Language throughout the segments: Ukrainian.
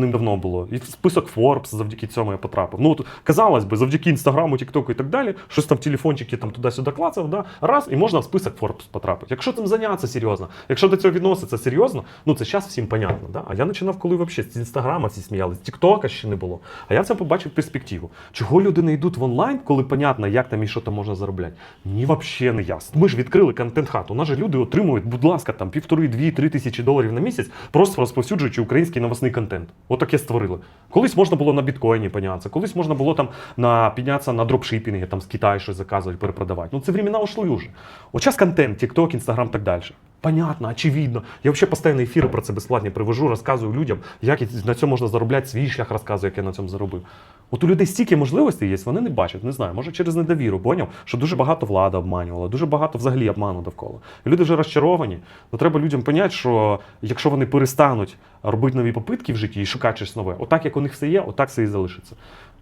давним-давно було. І список Forbes завдяки цьому я потрапив. Ну, от, казалось би, завдяки інстаграму, тіктоку і так далі, щось там телефончики там туди-сюди клацав, да, раз, і можна в список Forbes потрапити. Якщо цим зайнятися серйозно, якщо до цього відноситься серйозно, ну це зараз всім понятно. Да? А я починав, коли взагалі з інстаграма всі сміялись, з тіктока ще не було. А я цьому побачив перспективу. Чого люди не йдуть в онлайн, коли понятно, як там і що там можна заробляти? Мені взагалі не ясно. Ми ж відкрили контент-хату. У нас же люди отримують, будь ласка, там півтори, дві, три тисячі доларів на місяць, просто розповсюджуючи український новосний контент. Отаке створили. Колись можна було на біткоїні піднятися, колись можна було там на піднятися на дропшипінги, там з Китаю щось заказувати, перепродавати. Ну це времена ушли вже. От час контент, TikTok, Instagram, так далі. Понятно, очевидно. Я взагалі постійно ефіри про це безплатні привожу, розказую людям, як на цьому можна заробляти, свій шлях розказую, як я на цьому заробив. От у людей стільки можливостей є, вони не бачать, не знаю, може через недовіру, поняв, що дуже багато влада обманювала, дуже багато взагалі обману довкола. І люди вже розчаровані. Ну треба людям поняти, що якщо вони перестануть робити нові попитки в житті і шукати щось нове, отак як у них все є, отак все і залишиться.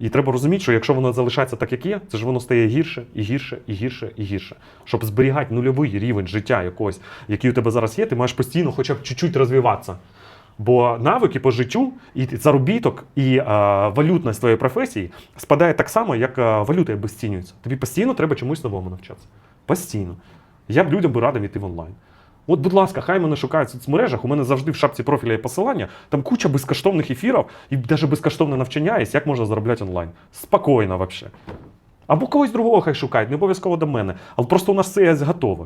І треба розуміти, що якщо воно залишається так, як є, це ж воно стає гірше і гірше, і гірше, і гірше. Щоб зберігати нульовий рівень життя якогось, який у тебе зараз є, ти маєш постійно хоча б чуть-чуть розвиватися. Бо навики по життю, і заробіток, і е, валютність твоєї професії спадає так само, як е, валюта обесцінюється. Тобі постійно треба чомусь новому навчатися. Постійно. Я б людям би радив йти в онлайн. От, будь ласка, хай мене шукають в соцмережах. У мене завжди в шапці профіля є посилання. Там куча безкоштовних ефірів і навіть безкоштовне навчання є, як можна заробляти онлайн. Спокійно взагалі. Або когось другого хай шукають, не обов'язково до мене. Але просто у нас це є готове.